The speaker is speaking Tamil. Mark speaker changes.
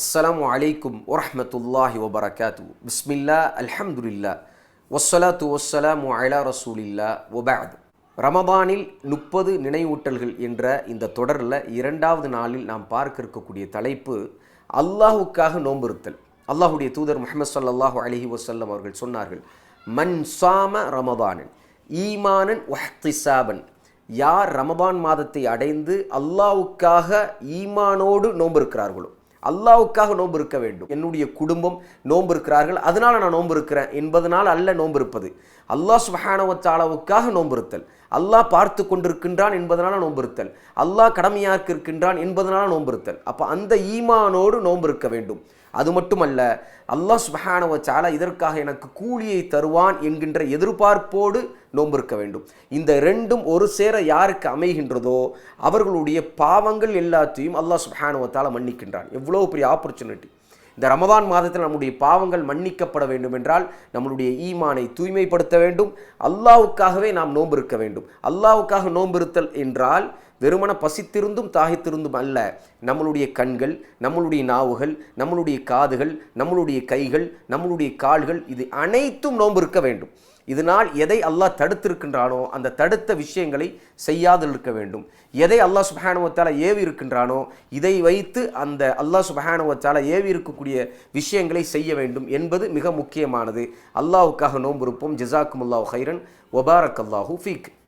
Speaker 1: அஸ்ஸலாமு அலைக்கும் வரஹ்மத்துல்லாஹி வபரகாத்து. பிஸ்மில்லா அல்ஹம்துலில்லா. வஸ்ஸலாத்து வஸ்ஸலாமு அலா ரசூலில்லா ஒபாத் ரமபானில் முப்பது நினைவூட்டல்கள் என்ற இந்த தொடரில் இரண்டாவது நாளில் நாம் பார்க்க இருக்கக்கூடிய தலைப்பு அல்லாஹுக்காக நோம்பிருத்தல் அல்லாஹுடைய தூதர் முஹம்மது சல்லாஹு அலஹி வசல்லம் அவர்கள் சொன்னார்கள் மன் சாம ரமபானன் ஈமானன் வஹ்திசாபன். யார் ரமபான் மாதத்தை அடைந்து அல்லாவுக்காக ஈமானோடு நோன்பிருக்கிறார்களோ அல்லாவுக்காக நோன்பு இருக்க வேண்டும். என்னுடைய குடும்பம் நோன்பு இருக்கிறார்கள். அதனால நான் நோன்பு இருக்கிறேன். என்பதனால் அல்ல நோன்பு இருப்பது. அல்லாஹ் சுபஹானவத்தாலாவுக்காக நோன்பு இருத்தல். அல்லாஹ் பார்த்து கொண்டிருக்கின்றான் என்பதனால் நோன்பிருத்தல் அல்லாஹ் கடமையாக இருக்கின்றான் என்பதனால் நோன்பிருத்தல் அப்போ அந்த ஈமானோடு நோன்பு இருக்க வேண்டும். அது மட்டுமல்ல அல்லாஹ் சுபஹானவ சாலா இதற்காக எனக்கு கூலியை தருவான் என்கின்ற எதிர்பார்ப்போடு நோன்பிருக்க வேண்டும். இந்த ரெண்டும் ஒரு சேர யாருக்கு அமைகின்றதோ அவர்களுடைய பாவங்கள் எல்லாத்தையும் அல்லாஹ் சுபஹானவ தாலா மன்னிக்கின்றான். எவ்வளோ பெரிய ஆப்பர்ச்சுனிட்டி இந்த ரமதான் மாதத்தில் நம்முடைய பாவங்கள் மன்னிக்கப்பட வேண்டும் என்றால் நம்மளுடைய ஈமானை தூய்மைப்படுத்த வேண்டும். அல்லாவுக்காகவே நாம் நோன்பு இருக்க வேண்டும். அல்லாவுக்காக நோம்பிருத்தல் என்றால் வெறுமன பசித்திருந்தும் தாகித்திருந்தும் அல்ல. நம்மளுடைய கண்கள் நம்மளுடைய நாவுகள் நம்மளுடைய காதுகள் நம்மளுடைய கைகள் நம்மளுடைய கால்கள் இது அனைத்தும் நோன்பு இருக்க வேண்டும். இதனால் எதை அல்லாஹ் தடுத்திருக்கின்றானோ அந்த தடுத்த விஷயங்களை செய்யாது இருக்க வேண்டும். எதை அல்லாஹ் சுபஹானுவத்தால் ஏவி இருக்கின்றானோ இதை வைத்து அந்த அல்லாஹ் சுபஹானுவத்தால் ஏவி இருக்கக்கூடிய விஷயங்களை செய்ய வேண்டும் என்பது மிக முக்கியமானது. அல்லாஹுக்காக நோன்பு இருப்போம். ஜிசாக்கும் அல்லாஹ் ஹைரன் ஒபாரக் அல்லாஹூ ஃபீக்.